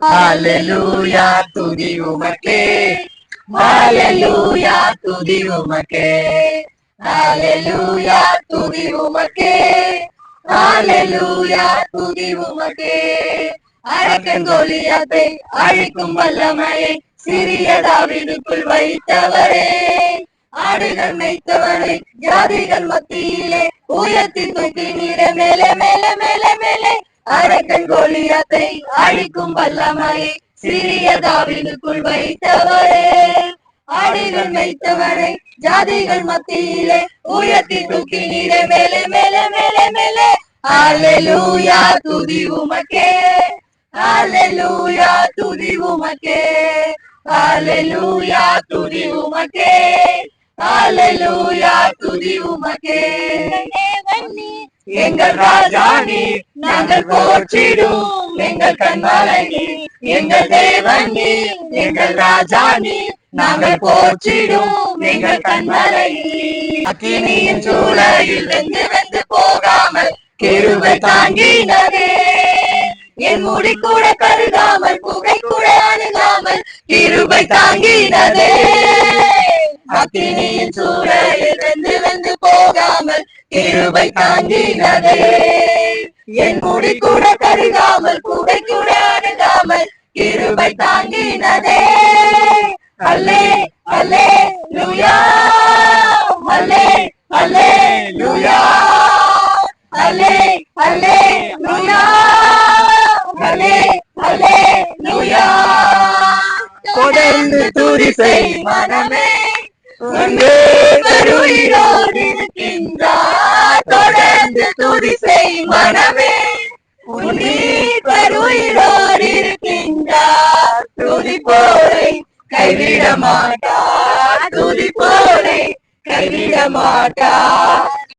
ஹalleluya துதி உமக்கே. ஹalleluya துதி உமக்கே. ஹalleluya துதி உமக்கே. ஹalleluya துதி உமக்கே. அரக்கங்கோலியத்தை அழிக்கும் வல்லமையை சிறிய தாவீதுக்குள் வைத்தவரே. ஆடுகள் மேய்த்தவனை ஜாதிகள் மத்தியிலே உயர்த்தி தூக்கி நீர. மேலே மேலே மேலே மேலே. கோலியத்தை அழிக்கும் வல்லமையை சிறிய தாவினுக்குள் வைத்தவரே. ஆடுகள் வைத்தவரை ஜாதிகள் மத்தியிலே உயர்த்தி தூக்கி நீரே. மேலே மேலே மேலே மேலே. ஹalleluya துதி உமக்கே. ஹalleluya துதி உமக்கே. ஹalleluya துதி உமக்கே. ஹalleluya துதி உமக்கே. தேவன் நீ எங்கள் ராஜா நீ நாங்கள் போற்றிடும். எங்கள் கண்மலை நீர் எங்கள் தேவன் நீ எங்கள் ராஜா நீ நாங்கள் போற்றிடும். எங்கள் கண்மலை அக்கினியின் சூழலில் வெந்து வெந்து போகாமல் கிருபை தாங்கினதே. என் முடி கூட கருகாமல் புகை கூட அணுகாமல் கிருபை தாங்கினதே. அக்கினியின் சூழலில் வெந்து வெந்து போகாமல் கிருபை தாங்கினதே. என் முடி கூட கருகாமல் கூடை கூட அணுகாமல் கிருபை தாங்கினதே. அல்லே அல்லே லுயா அல்லே அல்லே லுயா அல்லே அல்லே லுயா அல்லே அல்லே லுயா. தொடர்ந்து துரிசை மனமே உன்னே கருயிரோடு இருக்கின்றார் மனமே உன்னே இருக்கின்றார் துதி போரை கைவிட மாட்டார் துதி போரை கைவிட மாட்டார்